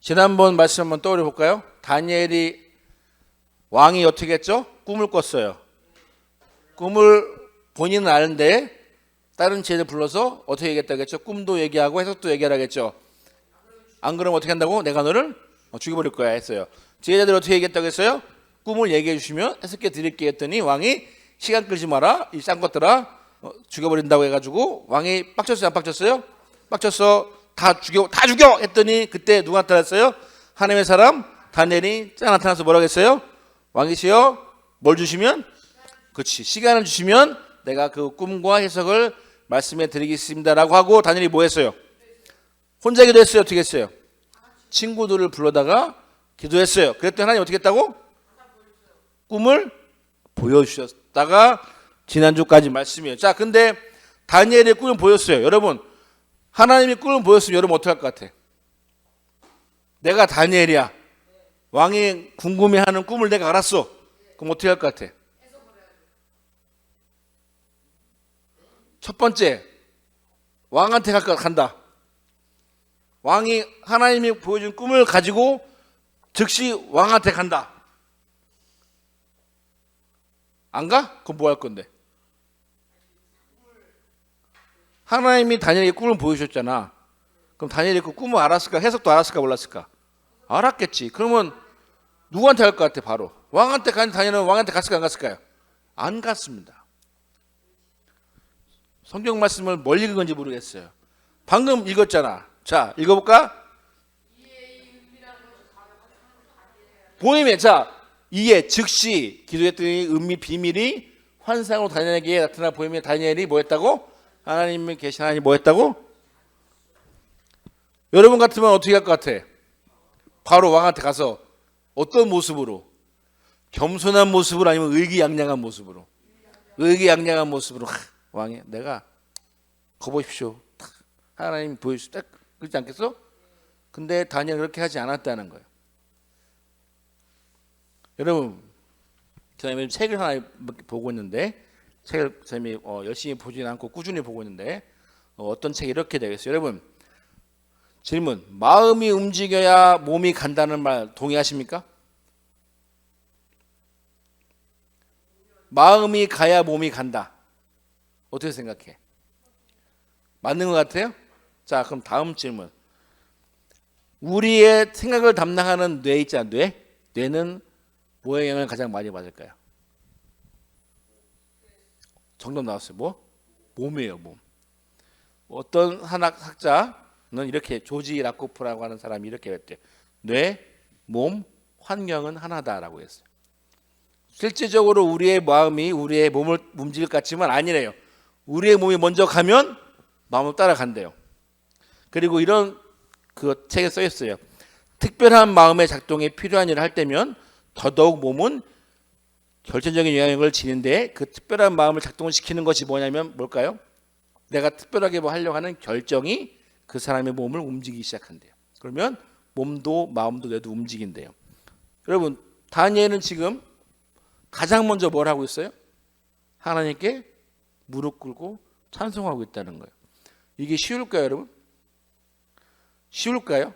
지난번 말씀 한번 떠올려 볼까요? 다니엘이 왕이 어떻게 했죠? 꿈을 꿨어요. 꿈을 본인은 아는데 다른 제를 불러서 어떻게 얘기했다고 했죠? 꿈도 얘기하고 해석도 얘기하라겠죠. 안 그러면 어떻게 한다고? 내가 너를 어, 죽여버릴 거야 했어요. 제자들 어떻게 얘기했다고 했어요? 꿈을 얘기해 주시면 해석해 드릴게 했더니 왕이 시간 끌지 마라 이 싼 것들아 어, 죽여버린다고 해가지고 왕이 빡쳤어요 안 빡쳤어요? 빡쳤어 다 죽여 다 죽여 했더니 그때 누가 나타났어요? 하나님의 사람 다니엘이 짜 나타나서 뭐라고 했어요? 왕이시여 뭘 주시면 그렇지 시간을 주시면 내가 그 꿈과 해석을 말씀해 드리겠습니다라고 하고 다니엘이 뭐 했어요? 혼자 기도했어요 어떻게 했어요? 친구들을 불러다가 기도했어요 그랬더니 하나님 어떻게 했다고? 꿈을 보여주셨다가 지난주까지 말씀이에요 자 근데 다니엘의 꿈을 보였어요 여러분 하나님이 꿈을 보였으면 여러분 어떻게 할것 같아? 내가 다니엘이야 왕이 궁금해하는 꿈을 내가 알았어 그럼 어떻게 할 것 같아? 첫 번째 왕한테 갈 것 간다. 왕이 하나님이 보여준 꿈을 가지고 즉시 왕한테 간다. 안 가? 그럼 뭐 할 건데? 하나님이 다니엘에게 꿈을 보여주셨잖아. 그럼 다니엘이 그 꿈을 알았을까? 해석도 알았을까? 몰랐을까? 알았겠지. 그러면 누구한테 갈 것 같아? 바로 왕한테 간 다니엘은 왕한테 갔을까? 안 갔을까요? 안 갔습니다. 성경 말씀을 뭘 읽은 건지 모르겠어요. 방금 읽었잖아. 자, 읽어볼까? 보임에 자 이에 즉시 기도했더니 은미 비밀이 환상으로 다니엘에게 나타나 보임에 다니엘이 뭐했다고? 하나님이 계신 하나님 뭐 했다고? 여러분 같으면 어떻게 할 것 같아? 바로 왕한테 가서 어떤 모습으로? 겸손한 모습으로 아니면 의기양양한 모습으로? 의기양양한 모습으로 하, 왕이 내가 거 보십시오. 탁, 하나님 보여주시 딱 그렇지 않겠어? 근데 다니엘 그렇게 하지 않았다는 거예요. 여러분, 저는 책을 하나 보고 있는데 책을 선생님이 어, 열심히 보진 않고 꾸준히 보고 있는데 어, 떤 책이 이렇게 되겠어요. 여러분, 질문: 마음이 움직여야 몸이 간다는 말 동의하십니까? 마음이 가야 몸이 간다. 어떻게 생각해? 맞는 것 같아요? 자, 그럼 다음 질문. 우리의 생각을 담당하는 뇌 있잖아, 뇌. 뇌는 뭐에 영향을 가장 많이 받을까요? 정답 나왔어요. 뭐? 몸이에요, 몸. 어떤 한학 학자는 이렇게 조지 라코프라고 하는 사람이 이렇게 했대요. 뇌, 몸, 환경은 하나다라고 했어요. 실질적으로 우리의 마음이 우리의 몸을 움직일 것 같지만 아니래요. 우리의 몸이 먼저 가면 마음을 따라간대요. 그리고 이런 그 책에 써 있어요. 특별한 마음의 작동에 필요한 일을 할 때면 더더욱 몸은 결정적인 영향을 지는데 그 특별한 마음을 작동을 시키는 것이 뭐냐면 뭘까요? 내가 특별하게 뭐 하려고 하는 결정이 그 사람의 몸을 움직이기 시작한대요. 그러면 몸도 마음도 뇌도 움직인대요. 여러분 다니엘은 지금 가장 먼저 뭘 하고 있어요? 하나님께 무릎 꿇고 찬송하고 있다는 거예요. 이게 쉬울까요, 여러분? 쉬울까요?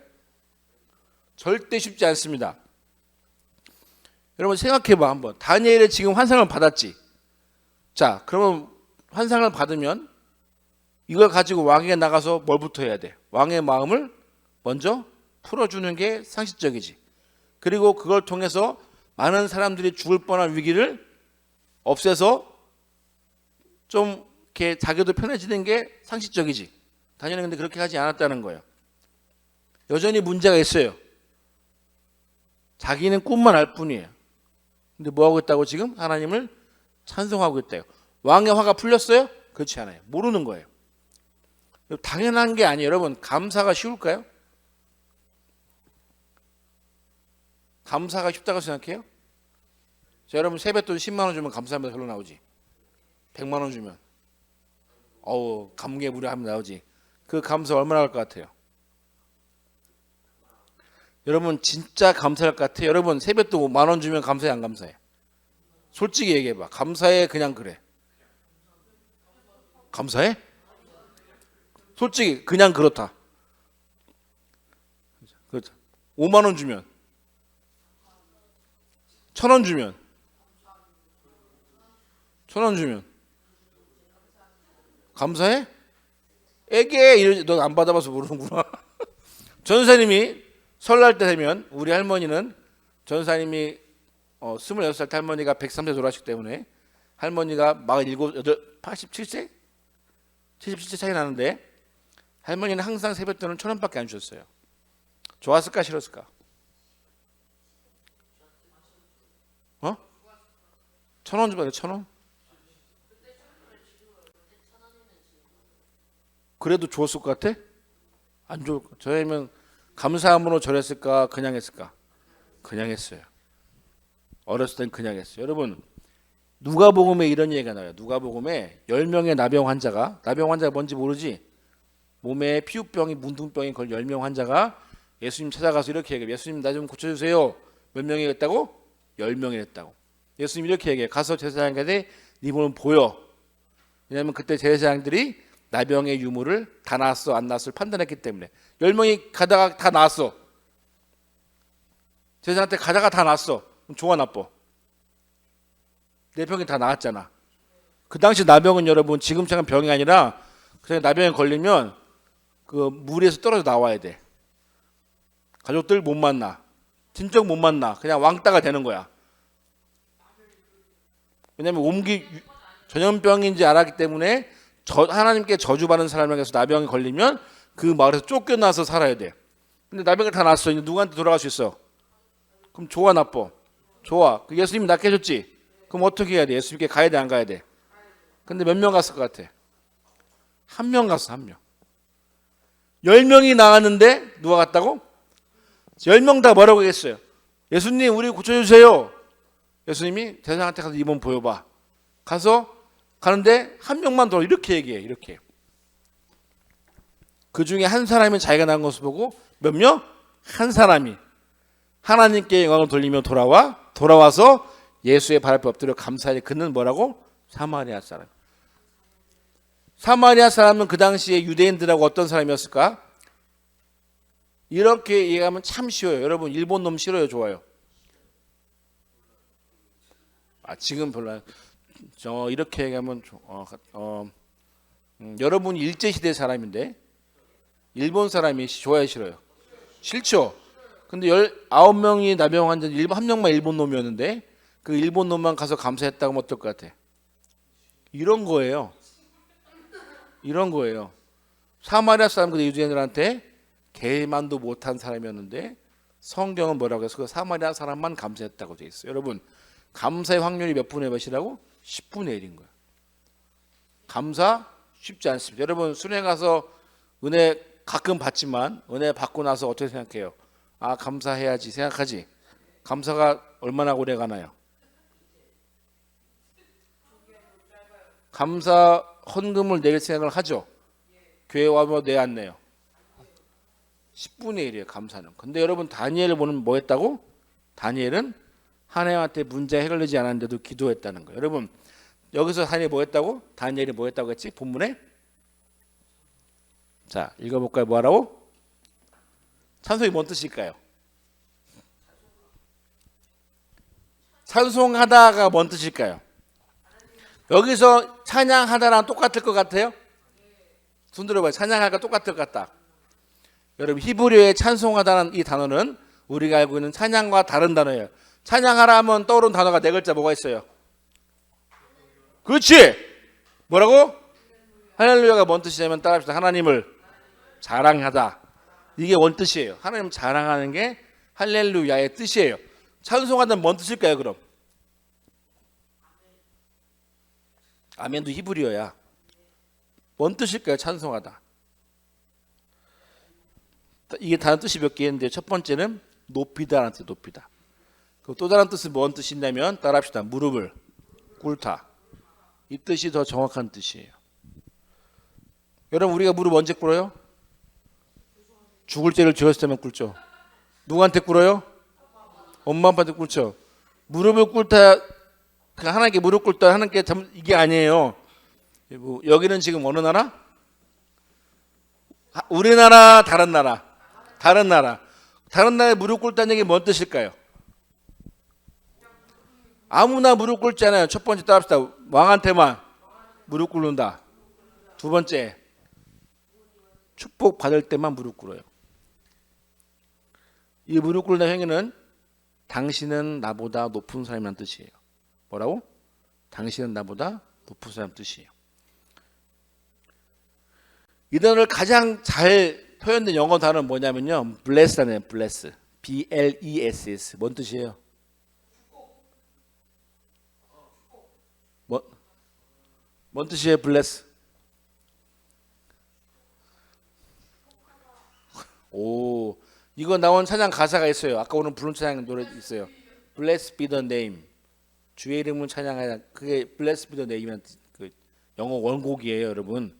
절대 쉽지 않습니다. 여러분 생각해 봐 한번. 다니엘이 지금 환상을 받았지. 자, 그러면 환상을 받으면 이걸 가지고 왕에게 나가서 뭘부터 해야 돼? 왕의 마음을 먼저 풀어주는 게 상식적이지. 그리고 그걸 통해서 많은 사람들이 죽을 뻔한 위기를 없애서 좀 이렇게 자기도 편해지는 게 상식적이지. 다니엘은 근데 그렇게 하지 않았다는 거예요. 여전히 문제가 있어요. 자기는 꿈만 알 뿐이에요. 근데 뭐 하고 있다고 지금 하나님을 찬송하고 있대요. 왕의 화가 풀렸어요? 그렇지 않아요. 모르는 거예요. 당연한 게 아니에요. 여러분, 감사가 쉬울까요? 감사가 쉽다고 생각해요? 자, 여러분 세뱃돈 10만 원 주면 감사합니다 별로 나오지. 100만 원 주면 어우 감개 무량하면 나오지. 그 감사 얼마나 할 것 같아요? 여러분 진짜 감사할 것 같아요. 여러분 세뱃돈 만 원 주면 감사해 안 감사해? 솔직히 얘기해봐. 감사해 그냥 그래. 감사해? 솔직히 그냥 그렇다. 그렇죠. 5만 원 주면 천 원 주면 천 원 주면 감사해? 이러 너안 받아봐서 모르는구나. 전사님이 설날 때 되면 우리 할머니는 전사님이 어, 26살 때 할머니가 103세 돌아가셨기 때문에 할머니가 47, 87세? 77세 차이 나는데 할머니는 항상 때는 천 원밖에 안 주셨어요. 좋았을까 싫었을까? 어? 천 원 주면 천 원? 그래도 좋았을 것 같아? 안 좋을 것. 저희면 감사함으로 절했을까? 그냥 했을까? 그냥 했어요. 어렸을 땐 그냥 했어요. 여러분 누가복음에 이런 얘기가 나와요. 누가복음에 10명의 나병 환자가 나병 환자가 뭔지 모르지? 몸에 피부병이 문둥병이 걸린 10명 환자가 예수님 찾아가서 이렇게 얘기해요. 예수님 나 좀 고쳐 주세요. 몇 명이 했다고? 10명이 했다고. 예수님 이렇게 얘기해요. 가서 제사장한테 네 몸은 보여. 왜냐하면 그때 제사장들이 나병의 유무를 다 나았어 안 나았을 판단했기 때문에 10명이 가다가 다 나았어. 제사장한테 가다가 다 나았어. 그럼 좋아 나빠? 내 병이 다 나았잖아. 그 당시 나병은 여러분 지금처럼 병이 아니라 그냥 나병에 걸리면 그 물에서 떨어져 나와야 돼. 가족들 못 만나. 친척 못 만나. 그냥 왕따가 되는 거야. 왜냐면 옮기 전염병인지 알았기 때문에 저, 하나님께 저주받은 사람에게서 나병이 걸리면 그 마을에서 쫓겨나서 살아야 돼. 근데 나병이 다 났어. 이제 누구한테 돌아갈 수 있어? 그럼 좋아 나빠? 좋아. 그 예수님이 낫게 해줬지. 그럼 어떻게 해야 돼? 예수님께 가야 돼 안 가야 돼? 근데 몇 명 갔을 것 같아? 한 명 갔어 한 명. 열 명이 나갔는데 누가 갔다고? 열 명 다 뭐라고 했어요? 예수님 우리 고쳐주세요. 예수님이 대장한테 가서 이번 보여봐. 가서 가는데 한 명만 더 이렇게 얘기해 이렇게. 그 중에 한 사람이 자기가 나은 것을 보고 몇 명? 한 사람이 하나님께 영광을 돌리며 돌아와 돌아와서 예수의 발 앞에 엎드려 감사하니 그는 뭐라고? 사마리아 사람. 사마리아 사람은 그 당시에 유대인들하고 어떤 사람이었을까? 이렇게 얘기하면 참 쉬워요. 여러분 일본 놈 싫어요, 좋아요? 아 지금 별로 저 이렇게 얘기하면 조- 어, 어, 음, 여러분 일제 시대 사람인데 일본 사람이 시- 좋아요, 싫어요? 싫죠. 근데 열 아홉 명이 나병 환자 일본 한 명만 일본 놈이었는데 그 일본 놈만 가서 감사했다고 하면 어떨 것 같아? 이런 거예요. 이런 거예요. 사마리아 사람 그 유대인들한테 개만도 못한 사람이었는데 성경은 뭐라고 해서 그 사마리아 사람만 감사했다고 돼 있어요. 여러분 감사의 확률이 몇 분의 몇이라고? 10분의 1인 거예요. 감사 쉽지 않습니다. 여러분 순회 가서 은혜 가끔 받지만 은혜 받고 나서 어떻게 생각해요? 아 감사해야지 생각하지. 감사가 얼마나 오래 가나요? 감사 헌금을 낼 생각을 하죠. 교회 와면 내안 내요. 10분의 1이에요 감사는. 근데 여러분 다니엘을 보는 뭐 했다고? 다니엘은 하나님한테 문제 해결되지 않았는데도 기도했다는 거예요. 여러분 여기서 다니엘 뭐 했다고? 다니엘이 뭐 했다고 했지? 본문에? 자 읽어볼까요? 뭐 하라고? 찬송이 뭔 뜻일까요? 찬송하다가 뭔 뜻일까요? 여기서 찬양하다랑 똑같을 것 같아요? 손 들어봐요. 찬양하다가 똑같을 것 같다. 여러분 히브리어의 찬송하다는 이 단어는 우리가 알고 있는 찬양과 다른 단어예요. 찬양하라 하면 떠오르는 단어가 네 글자 뭐가 있어요? 그렇지. 뭐라고? 할렐루야가 뭔 뜻이냐면 따라합시다. 하나님을 자랑하다. 이게 원 뜻이에요. 하나님 자랑하는 게 할렐루야의 뜻이에요. 찬송하다는 뭔 뜻일까요, 그럼? 아멘도 히브리어야. 뭔 뜻일까요, 찬송하다? 이게 다른 뜻이 몇 개인데 첫 번째는 높이다라는 뜻, 높이다. 그또 다른 뜻은 뭔 뜻이냐면 따라합시다. 무릎을 꿇다. 이 뜻이 더 정확한 뜻이에요. 여러분 우리가 무릎 언제 꿇어요? 죽을 죄를 지었을 때만 꿇죠. 누구한테 꿇어요? 엄마 아빠한테 꿇죠. 무릎을 꿇다 그 하나님께 무릎 꿇다 하나님께 참 이게 아니에요. 뭐 여기는 지금 어느 나라? 하- 우리나라 다른 나라 다른 나라 다른 나라에 무릎 꿇다는 얘기 뭔 뜻일까요? 아무나 무릎 꿇잖아요. 첫 번째 따라합시다. 왕한테만 무릎 꿇는다. 두 번째 축복 받을 때만 무릎 꿇어요. 이 무릎 꿇는 행위는 당신은 나보다 높은 사람이라는 뜻이에요. 뭐라고? 당신은 나보다 높은 사람 뜻이에요. 이 단어를 가장 잘 표현된 영어 단어는 뭐냐면요. bless라는 bless. B L E S S. 뭔 뜻이에요? 뭐, 뭔 뜻이에요, bless? 오, 이거 나온 찬양 가사가 있어요. 아까 오늘 부른 찬양 노래 있어요. Bless be the name. 주의 이름을 찬양하라. 그게 Bless be the name이라는 뜻- 그 영어 원곡이에요, 여러분.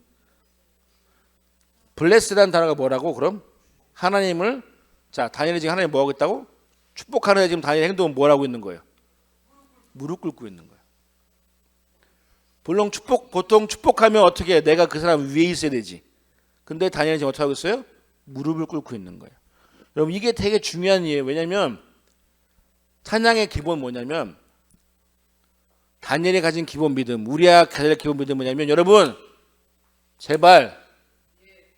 Bless라는 단어가 뭐라고? 그럼 하나님을 자 다니엘이 지금 하나님 뭐 하고 있다고? 축복하는 지금 다니엘 행동은 뭘 하고 있는 거예요? 무릎 꿇고 있는 거예요. 물론 축복 보통 축복하면 어떻게 해? 내가 그 사람 위에 있어야 되지. 근데 다니엘이 지금 어떻게 하고 있어요? 무릎을 꿇고 있는 거예요. 여러분 이게 되게 중요한 이에요. 왜냐하면 찬양의 기본 뭐냐면 다니엘이 가진 기본 믿음, 우리가 가질 기본 믿음 뭐냐면 여러분 제발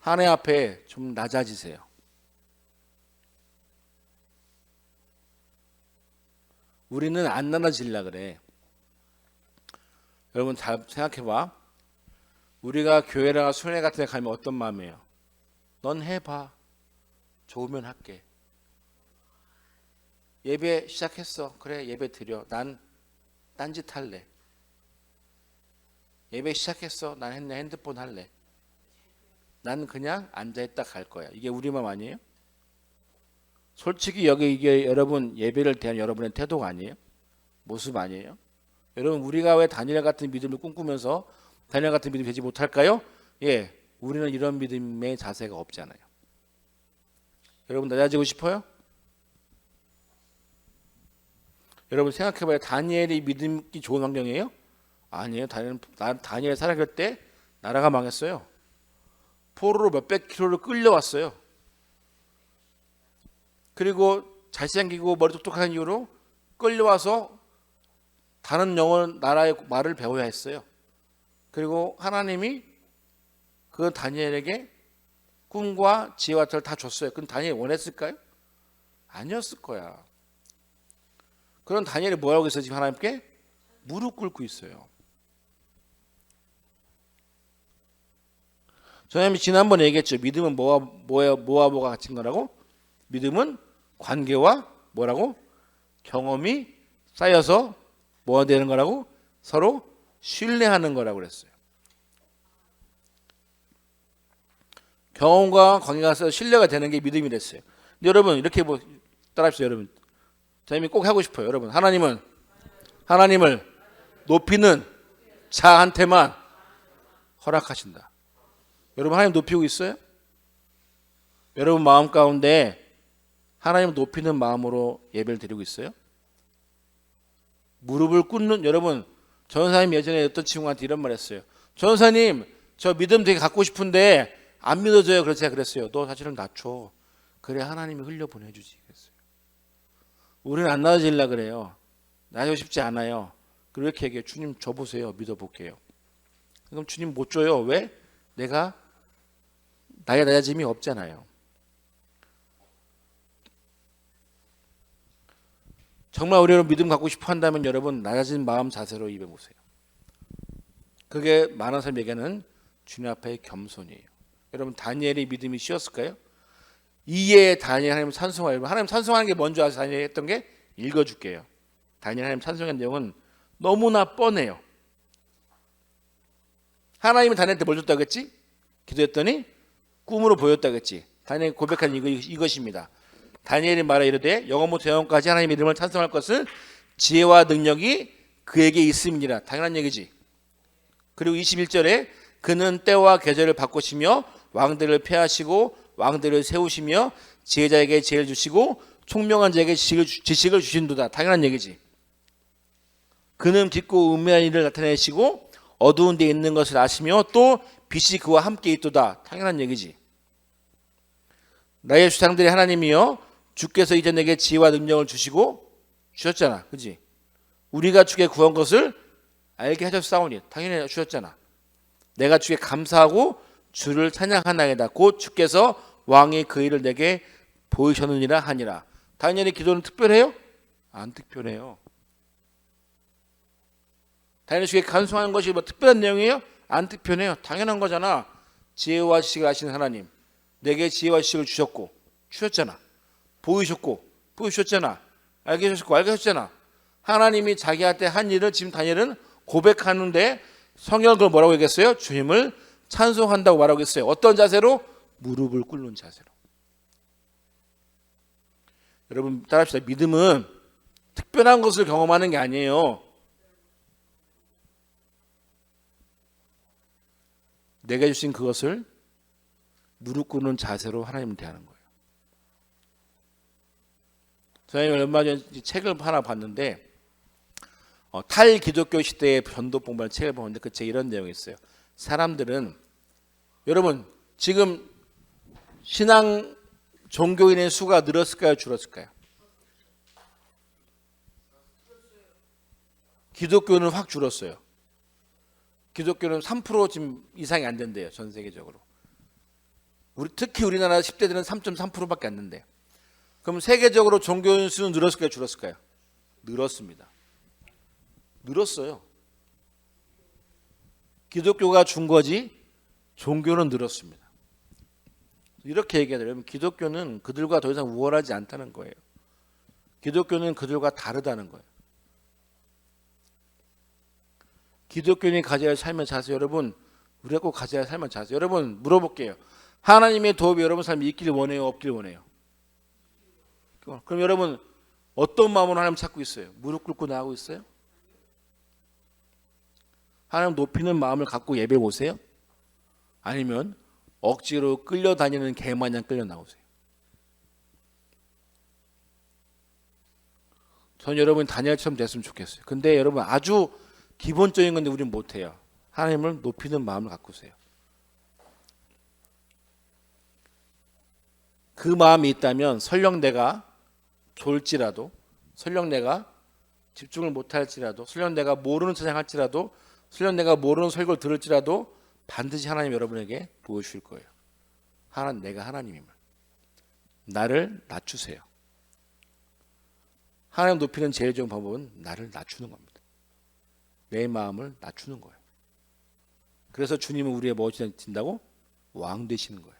하나님 앞에 좀 낮아지세요. 우리는 안 낮아질라 그래. 여러분 잘 생각해봐. 우리가 교회나 순회 같은 데 가면 어떤 마음이에요? 넌 해봐. 좋으면 할게. 예배 시작했어. 그래 예배 드려. 난 딴짓 할래. 예배 시작했어. 난 했네 핸드폰 할래. 난 그냥 앉아있다 갈 거야. 이게 우리 마음 아니에요? 솔직히 여기 이게 여러분 예배를 대한 여러분의 태도가 아니에요? 모습 아니에요? 여러분 우리가 왜 다니엘 같은 믿음을 꿈꾸면서 다니엘 같은 믿음이 되지 못할까요? 예, 우리는 이런 믿음의 자세가 없잖아요. 여러분 낮아지고 싶어요? 여러분 생각해봐요. 다니엘이 믿음이 좋은 환경이에요? 아니에요. 다니엘, 다니엘 살아갈 때 나라가 망했어요. 포로로 몇백 킬로를 끌려왔어요. 그리고 잘생기고 머리 똑똑한 이유로 끌려와서 다른 영어 나라의 말을 배워야 했어요. 그리고 하나님이 그 다니엘에게 꿈과 지혜와 틀을 다 줬어요. 그럼 다니엘이 원했을까요? 아니었을 거야. 그런 다니엘이 뭐라고 있어요? 지금 하나님께 무릎 꿇고 있어요. 저는 지난번에 얘기했죠. 믿음은 뭐와 뭐야 뭐와 뭐가 같은 거라고? 믿음은 관계와 뭐라고? 경험이 쌓여서 뭐가 되는 거라고? 서로 신뢰하는 거라고 그랬어요. 경험과 관계가 쌓여 신뢰가 되는 게 믿음이 됐어요. 근데 여러분 이렇게 뭐 따라합시다 여러분. 저님이 꼭 하고 싶어요. 여러분 하나님은 하나님을 높이는 자한테만 허락하신다. 여러분 하나님 높이고 있어요? 여러분 마음 가운데 하나님 높이는 마음으로 예배를 드리고 있어요? 무릎을 꿇는 여러분 전사님 예전에 어떤 친구한테 이런 말 했어요. 전사님 저 믿음 되게 갖고 싶은데 안 믿어져요. 그래서 제가 그랬어요. 너 사실은 낮춰. 그래 하나님이 흘려 보내주지 그랬어요. 우리는 안 낮아질라 그래요. 낮아지고 싶지 않아요. 그렇게 얘기해요. 주님 줘 보세요. 믿어볼게요. 그럼 주님 못 줘요. 왜? 내가 나의 낮아짐이 없잖아요. 정말 우리가 믿음 갖고 싶어 한다면 여러분 낮아진 마음 자세로 입에 보세요. 그게 많은 사람에게는 주님 앞에 겸손이에요. 여러분 다니엘의 믿음이 쉬웠을까요? 이에 다니엘 하나님 찬송하 여러분 하나님 찬송하는 게 뭔지 아세요? 다니엘 했던 게 읽어줄게요. 다니엘 하나님 찬송한 내용은 너무나 뻔해요. 하나님이 다니엘한테 뭘 줬다고 했지? 기도했더니 꿈으로 보였다고 했지. 다니엘이 고백한 이거, 이것입니다. 다니엘이 말하 이르되 영원부터 영원까지 하나님의 이름을 찬송할 것은 지혜와 능력이 그에게 있음이니라. 당연한 얘기지. 그리고 21절에 그는 때와 계절을 바꾸시며 왕들을 폐하시고 왕들을 세우시며 지혜자에게 지혜를 주시고 총명한 자에게 지식을, 주신도다. 당연한 얘기지. 그는 빛고 음미한 일을 나타내시고 어두운 데 있는 것을 아시며 또 빛이 그와 함께 있도다. 당연한 얘기지. 나의 주상들이 하나님이여 주께서 이제 내게 지혜와 능력을 주시고 주셨잖아. 그지? 우리가 주께 구한 것을 알게 하셨사오니 당연히 주셨잖아. 내가 주께 감사하고 주를 찬양하나이다. 곧 주께서 왕의 그 일을 내게 보이셨느니라 하니라. 당연히 기도는 특별해요? 안 특별해요. 당연히 주께 간송하는 것이 뭐 특별한 내용이에요? 안 특별해요. 당연한 거잖아. 지혜와 지식을 아시는 하나님. 내게 지혜와 지식을 주셨고 주셨잖아. 보이셨고 보이셨잖아. 알게 하셨고 알게 하셨잖아. 하나님이 자기한테 한 일을 지금 다니엘은 고백하는데 성경은 그걸 뭐라고 얘기했어요? 주님을 찬송한다고 말하고 있어요. 어떤 자세로? 무릎을 꿇는 자세로. 여러분 따라합시다. 믿음은 특별한 것을 경험하는 게 아니에요. 내가 주신 그것을 무릎 꿇는 자세로 하나님을 대하는 거예요. 저희 얼마 전에 책을 하나 봤는데 어, 탈 기독교 시대의 전도 봉발 책을 보는데 그 책에 이런 내용이 있어요. 사람들은 여러분 지금 신앙 종교인의 수가 늘었을까요, 줄었을까요? 기독교는 확 줄었어요. 기독교는 3% 지금 이상이 안 된대요, 전 세계적으로. 우리 특히 우리나라 10대들은 3.3%밖에 안 된대요. 그럼 세계적으로 종교인 수는 늘었을까요, 줄었을까요? 늘었습니다. 늘었어요. 기독교가 준 거지 종교는 늘었습니다. 이렇게. 여러분 기독교는 그들과 더 이상 우월하지 않다는 거예요. 기독교는 그들과 다르다는 거예요. 기독교인이 가져야 할 삶의 자세 여러분 우리가 꼭 가져야 할 삶의 자세 여러분 물어볼게요. 하나님의 도움이 여러분 삶에 있기를 원해요, 없기를 원해요. 그럼 여러분 어떤 마음으로 하나님 찾고 있어요? 무릎 꿇고 나가고 있어요? 하나님 높이는 마음을 갖고 예배 오세요? 아니면 억지로 끌려다니는 개마냥 끌려 나오세요? 전 여러분 다니엘처럼 됐으면 좋겠어요. 근데 여러분 아주 기본적인 건데 우리는 못해요. 하나님을 높이는 마음을 갖고 오세요. 그 마음이 있다면 설령 내가 졸지라도 설령 내가 집중을 못할지라도 설령 내가 모르는 찬양할지라도 설령 내가 모르는 설교를 들을지라도 반드시 하나님 여러분에게 보여주실 거예요. 하나님 내가 하나님임을 나를 낮추세요. 하나님 높이는 제일 좋은 방법은 나를 낮추는 겁니다. 내 마음을 낮추는 거예요. 그래서 주님은 우리의 무엇이 된다고? 왕 되시는 거예요.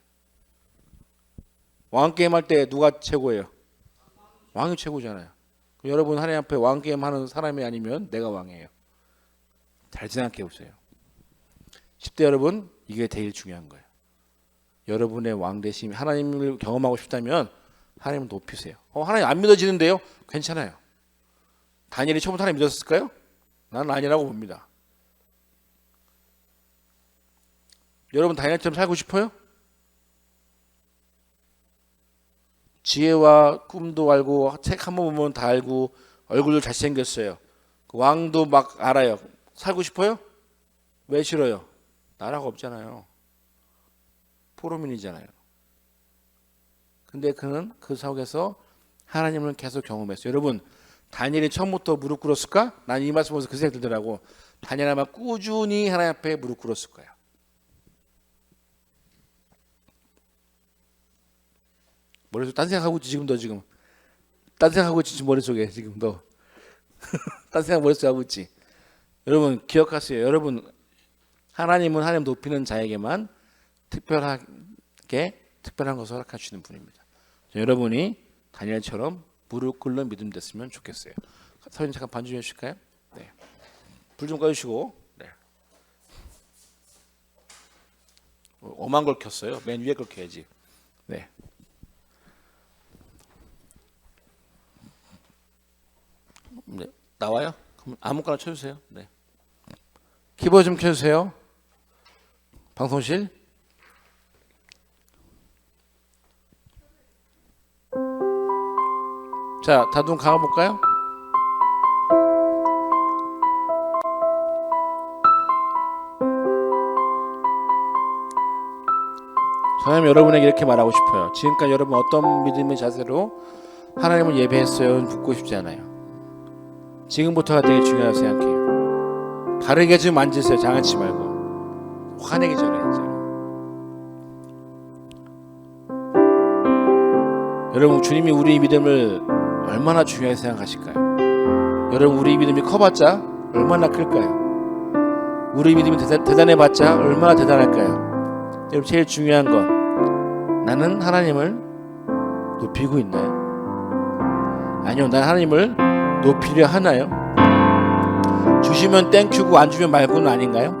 왕 게임 할 때 누가 최고예요? 왕이 최고잖아요. 여러분 하나님 앞에 왕 게임 하는 사람이 아니면 내가 왕이에요. 잘 생각해 보세요. 10대 여러분 이게 제일 중요한 거예요. 여러분의 왕 되심 하나님을 경험하고 싶다면 하나님을 높이세요. 어, 하나님 안 믿어지는데요? 괜찮아요. 다니엘이 처음부터 하나님 믿었을까요? 나는 아니라고 봅니다. 여러분 다니엘처럼 살고 싶어요? 지혜와 꿈도 알고 책 한 번 보면 다 알고 얼굴도 잘생겼어요. 그 왕도 막 알아요. 살고 싶어요? 왜 싫어요? 나라가 없잖아요. 포로민이잖아요. 근데 그는 그 속에서 하나님을 계속 경험했어요. 여러분, 다니엘이 처음부터 무릎 꿇었을까? 난 이 말씀 보면서 그 생각이 들더라고. 다니엘 아마 꾸준히 하나님 앞에 무릎 꿇었을 거야. 머릿속 딴 생각하고 있지 지금 너 지금. 딴 생각하고 있지 머릿속에 지금 너. 딴 생각 머릿속에 하고 있지. 여러분 기억하세요. 여러분 하나님은 하나님 높이는 자에게만 특별하게 특별한 것을 허락하시는 분입니다. 여러분이 다니엘처럼 무릎 꿇는 믿음 됐으면 좋겠어요. 사진 잠깐 반주해 주실까요? 네. 불 좀 꺼주시고. 네. 어, 엄한 걸 켰어요. 맨 위에 걸 켜야지. 네. 네. 나와요? 그럼 아무거나 쳐주세요. 네. 키보드 좀 켜주세요. 방송실. 자, 다눈 감아볼까요? 저는 여러분에게 이렇게 말하고 싶어요. 지금까지 여러분 어떤 믿음의 자세로 하나님을 예배했어요? 묻고 싶지 않아요. 지금부터가 되게 중요하다고 생각해요. 바르게 좀 앉으세요. 장난치 말고. 화내기 전에 이제. 여러분 주님이 우리 믿음을 얼마나 중요하게 생각하실까요? 여러분 우리 믿음이 커봤자 얼마나 클까요? 우리 믿음이 대단, 대단 해봤자 얼마나 대단할까요? 여러분 제일 중요한 건 나는 하나님을 높이고 있나요? 아니요, 난 하나님을 높이려 하나요? 주시면 땡큐고 안 주면 말고는 아닌가요?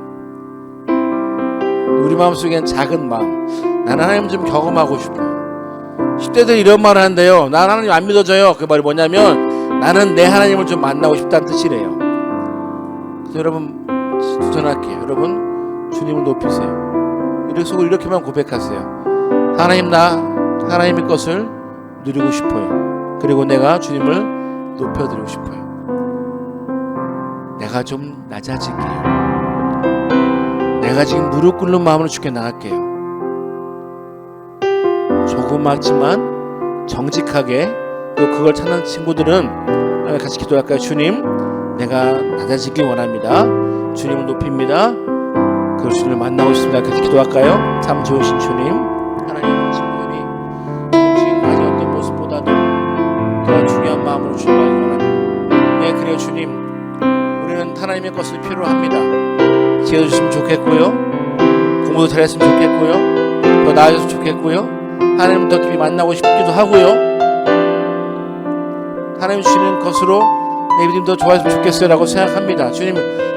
우리 마음속엔 작은 마음. 나는 하나님 좀 경험하고 싶어요. 10대들 이런 말을 하는데요. 난 하나님 안 믿어져요. 그 말이 뭐냐면 나는 내 하나님을 좀 만나고 싶다는 뜻이래요. 그래서 여러분 추천할게요. 여러분 주님을 높이세요. 이렇게 속을 이렇게만 고백하세요. 하나님 나 하나님의 것을 누리고 싶어요. 그리고 내가 주님을 높여드리고 싶어요 내가 좀 낮아질게요 내가 지금 무릎 꿇는 마음으로 주께 나갈게요 조그맣지만 정직하게 또 그걸 찾는 친구들은 같이 기도할까요? 주님, 내가 낮아지기 원합니다. 주님을 높입니다. 그 주님을 만나고 싶습니다. 같이 기도할까요? 참 좋으신 주님, 하나님 하나님의 것을 필요로 합니다. 지어주시면 좋겠고요. 공부도 잘했으면 좋겠고요. 더 나아졌으면 좋겠고요. 하나님 더 깊이 만나고 싶기도 하고요. 하나님 주시는 것으로 내 믿음 더 좋아졌으면 좋겠어요라고 생각합니다. 주님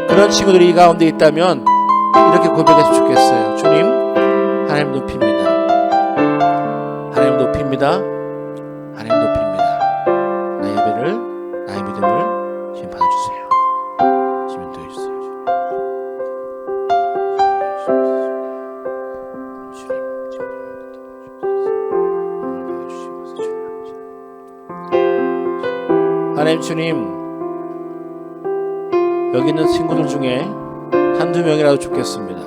그런 친구들이 이 가운데 있다면 이렇게 고백했으면 좋겠어요. 주님 하나님 높입니다. 하나님 높입니다. 주님 여기 있는 친구들 중에 한두 명이라도 좋겠습니다.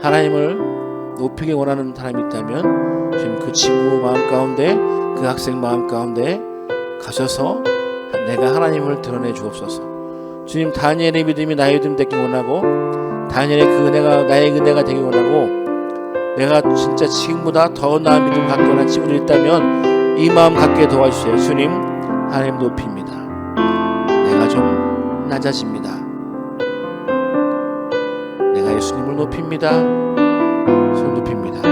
하나님을 높이기 원하는 사람이 있다면 지금 그 친구 마음 가운데 그 학생 마음 가운데 가셔서 내가 하나님을 드러내 주옵소서. 주님 다니엘의 믿음이 나의 믿음 되기 원하고 다니엘의 그 은혜가 나의 은혜가 되기 원하고 내가 진짜 지금보다 더 나은 믿음 갖고 원하는 친구들이 있다면 이 마음 갖게 도와주세요. 주님 하나님 높입니다. 좀 낮아집니다. 내가 예수님을 높입니다. 주님 높입니다.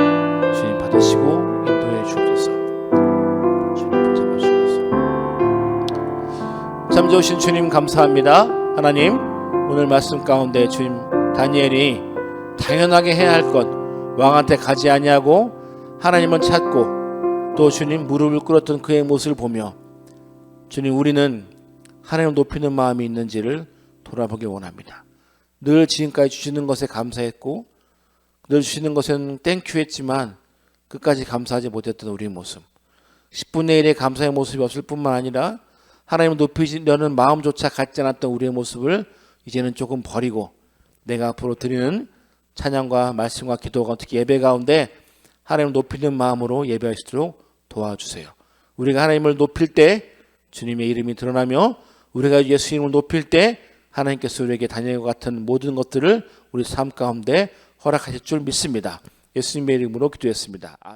주님 받으시고 인도해 주옵소서. 주님 붙잡아 주옵소서. 참 좋으신 주님 감사합니다. 하나님 오늘 말씀 가운데 주님 다니엘이 당연하게 해야 할 것 왕한테 가지 아니하고 하나님을 찾고 또 주님 무릎을 꿇었던 그의 모습을 보며 주님 우리는 하나님을 높이는 마음이 있는지를 돌아보기 원합니다. 늘 지금까지 주시는 것에 감사했고 늘 주시는 것에는 땡큐 했지만 끝까지 감사하지 못했던 우리의 모습 10분의 1의 감사의 모습이 없을 뿐만 아니라 하나님을 높이려는 마음조차 갖지 않았던 우리의 모습을 이제는 조금 버리고 내가 앞으로 드리는 찬양과 말씀과 기도가 특히 예배 가운데 하나님을 높이는 마음으로 예배할 수 있도록 도와주세요. 우리가 하나님을 높일 때 주님의 이름이 드러나며 우리가 예수님을 높일 때 하나님께서 우리에게 다니엘과 같은 모든 것들을 우리 삶 가운데 허락하실 줄 믿습니다. 예수님의 이름으로 기도했습니다.